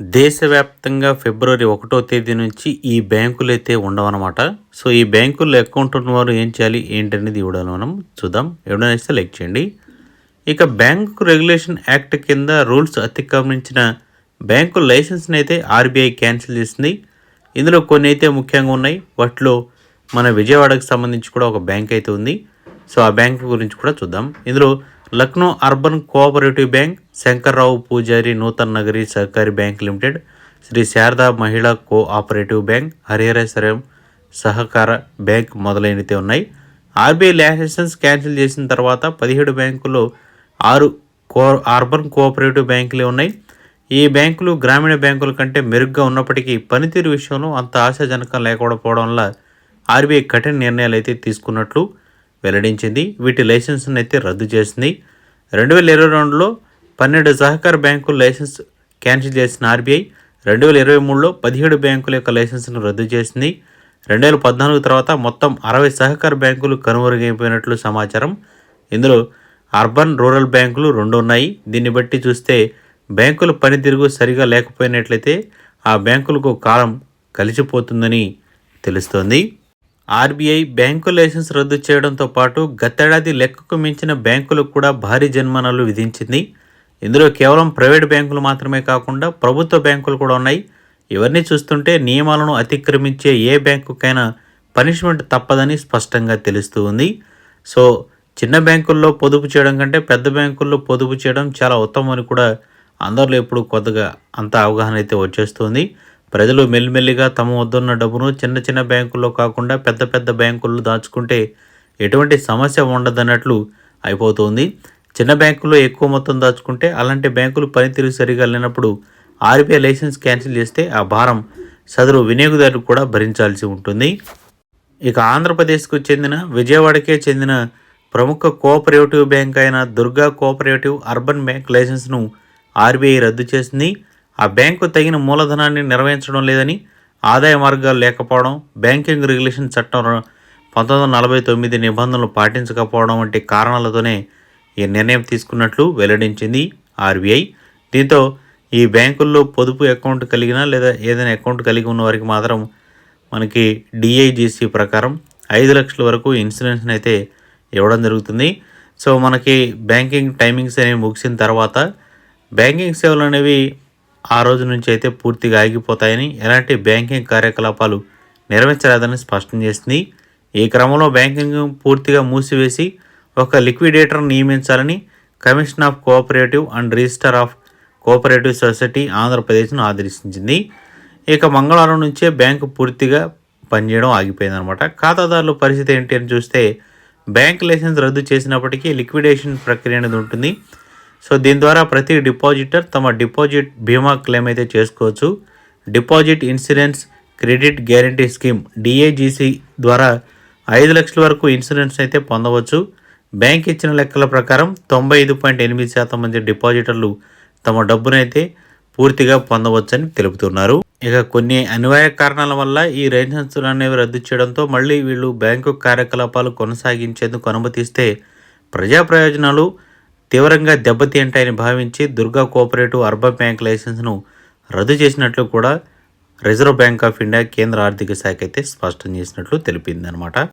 దేశవ్యాప్తంగా ఫిబ్రవరి ఒకటో తేదీ నుంచి ఈ బ్యాంకులు అయితే ఉండవన్నమాట. సో ఈ బ్యాంకుల్లో అకౌంట్ ఉన్నవారు ఏం చేయాలి? ఏంటనేది ఇవ్వడం మనం చూద్దాం. ఎవడైనా ఇస్తే లైక్ చేయండి. ఇక బ్యాంకు రెగ్యులేషన్ యాక్ట్ కింద రూల్స్ అతిక్రమించిన బ్యాంకు లైసెన్స్ని అయితే ఆర్బీఐ క్యాన్సిల్ చేసింది. ఇందులో కొన్ని అయితే ముఖ్యంగా ఉన్నాయి. వాటిలో మన విజయవాడకు సంబంధించి కూడా ఒక బ్యాంక్ అయితే ఉంది. సో ఆ బ్యాంక్ గురించి కూడా చూద్దాం. ఇందులో Lucknow urban cooperative bank Shankarrao Pujari Nutan Nagari Sahakari bank limited Shri Sharada Mahila cooperative bank హరిహరేశ్వరం సహకార బ్యాంక్ మొదలైనవి ఉన్నాయి. ఆర్బీఐ లైసెన్స్ క్యాన్సిల్ చేసిన తర్వాత పదిహేడు బ్యాంకులు ఆరు కో అర్బన్ కోఆపరేటివ్ బ్యాంకులే ఉన్నాయి. ఈ బ్యాంకులు గ్రామీణ బ్యాంకుల కంటే మెరుగ్గా ఉన్నప్పటికీ పనితీరు విషయంలో అంత ఆశాజనకం లేకపోవడం వల్ల ఆర్బీఐ కఠిన నిర్ణయాలు అయితే తీసుకున్నట్లు వెల్లడించింది. వీటి లైసెన్స్ను అయితే రద్దు చేసింది. రెండు వేల ఇరవై రెండులో పన్నెండు సహకార బ్యాంకుల లైసెన్స్ క్యాన్సిల్ చేసిన ఆర్బీఐ రెండు వేల ఇరవై మూడులో పదిహేడు బ్యాంకుల యొక్క లైసెన్స్ను రద్దు చేసింది. రెండు వేల పద్నాలుగు తర్వాత మొత్తం అరవై సహకార బ్యాంకులు కనుమరుగైపోయినట్లు సమాచారం. ఇందులో అర్బన్ రూరల్ బ్యాంకులు రెండు ఉన్నాయి. దీన్ని బట్టి చూస్తే బ్యాంకుల పనితీరు సరిగా లేకపోయినట్లయితే ఆ బ్యాంకులకు కాలం కలిసిపోతుందని తెలుస్తోంది. ఆర్బీఐ బ్యాంకు లైసెన్స్ రద్దు చేయడంతో పాటు గతేడాది లెక్కకు మించిన బ్యాంకులకు కూడా భారీ జరిమానాలు విధించింది. ఇందులో కేవలం ప్రైవేట్ బ్యాంకులు మాత్రమే కాకుండా ప్రభుత్వ బ్యాంకులు కూడా ఉన్నాయి. ఇవన్నీ చూస్తుంటే నియమాలను అతిక్రమించే ఏ బ్యాంకుకైనా పనిష్మెంట్ తప్పదని స్పష్టంగా తెలుస్తూ ఉంది. సో చిన్న బ్యాంకుల్లో పొదుపు చేయడం కంటే పెద్ద బ్యాంకుల్లో పొదుపు చేయడం చాలా ఉత్తమం అని కూడా అందరిలో ఇప్పుడు కొత్తగా అంత అవగాహన అయితే వచ్చేస్తుంది ప్రజలు మెల్లిమెల్లిగా తమ వద్దున్న డబ్బును చిన్న చిన్న బ్యాంకుల్లో కాకుండా పెద్ద పెద్ద బ్యాంకుల్లో దాచుకుంటే ఎటువంటి సమస్య ఉండదన్నట్లు అయిపోతుంది. చిన్న బ్యాంకుల్లో ఎక్కువ మొత్తం దాచుకుంటే అలాంటి బ్యాంకులు పనితీరు సరిగా లేనప్పుడు ఆర్బీఐ లైసెన్స్ క్యాన్సిల్ చేస్తే ఆ భారం సదరు వినియోగదారులు కూడా భరించాల్సి ఉంటుంది. ఇక ఆంధ్రప్రదేశ్కు చెందిన విజయవాడకే చెందిన ప్రముఖ కోఆపరేటివ్ బ్యాంక్ అయిన దుర్గా కోఆపరేటివ్ అర్బన్ బ్యాంక్ లైసెన్స్ను ఆర్బీఐ రద్దు చేసింది. ఆ బ్యాంకు తగిన మూలధనాన్ని నిర్వహించడం లేదని ఆదాయ మార్గాలు లేకపోవడం బ్యాంకింగ్ రెగ్యులేషన్ చట్టం పంతొమ్మిది వందల నలభై తొమ్మిది నిబంధనలు పాటించకపోవడం వంటి కారణాలతోనే ఈ నిర్ణయం తీసుకున్నట్లు వెల్లడించింది ఆర్బీఐ. దీంతో ఈ బ్యాంకుల్లో పొదుపు అకౌంట్ కలిగిన లేదా ఏదైనా అకౌంట్ కలిగి ఉన్న వారికి మాత్రం మనకి డిఐజీసీ ప్రకారం ఐదు లక్షల వరకు ఇన్సూరెన్స్ని అయితే ఇవ్వడం జరుగుతుంది. సో మనకి బ్యాంకింగ్ టైమింగ్స్ అనేవి ముగిసిన తర్వాత బ్యాంకింగ్ సేవలు అనేవి ఆ రోజు నుంచి అయితే పూర్తిగా ఆగిపోతాయని ఎలాంటి బ్యాంకింగ్ కార్యకలాపాలు నిర్వహించరాదని స్పష్టం చేసింది. ఈ క్రమంలో బ్యాంకింగ్ పూర్తిగా మూసివేసి ఒక లిక్విడేటర్ నియమించాలని commission of cooperative and register of cooperative society ఆంధ్రప్రదేశ్ను ఆదేశించింది. ఇక మంగళవారం నుంచే బ్యాంకు పూర్తిగా పనిచేయడం ఆగిపోయిందనమాట ఖాతాదారుల పరిస్థితి ఏంటి అని చూస్తే బ్యాంక్ లైసెన్స్ రద్దు చేసినప్పటికీ లిక్విడేషన్ ప్రక్రియ అనేది ఉంటుంది. సో దీని ద్వారా ప్రతి డిపాజిటర్ తమ డిపాజిట్ బీమా క్లెయిమ్ అయితే చేసుకోవచ్చు. Deposit insurance credit guarantee scheme DICGC ద్వారా ఐదు లక్షల వరకు ఇన్సూరెన్స్ అయితే పొందవచ్చు. బ్యాంక్ ఇచ్చిన లెక్కల ప్రకారం తొంభై ఐదు పాయింట్ ఎనిమిది శాతం మంది డిపాజిటర్లు తమ డబ్బునైతే పూర్తిగా పొందవచ్చని తెలుపుతున్నారు. ఇక కొన్ని అనివార్య కారణాల వల్ల ఈ రైసెన్సులు అనేవి రద్దు చేయడంతో మళ్ళీ వీళ్ళు బ్యాంకు కార్యకలాపాలు కొనసాగించేందుకు అనుమతిస్తే ప్రజా ప్రయోజనాలు తీవ్రంగా దెబ్బతింటాయని భావించి దుర్గా కోఆపరేటివ్ అర్బన్ బ్యాంక్ లైసెన్స్ను రద్దు చేసినట్లు కూడా రిజర్వ్ బ్యాంక్ ఆఫ్ ఇండియా కేంద్ర ఆర్థిక శాఖ అయితే స్పష్టం చేసినట్లు తెలిపింది అనమాట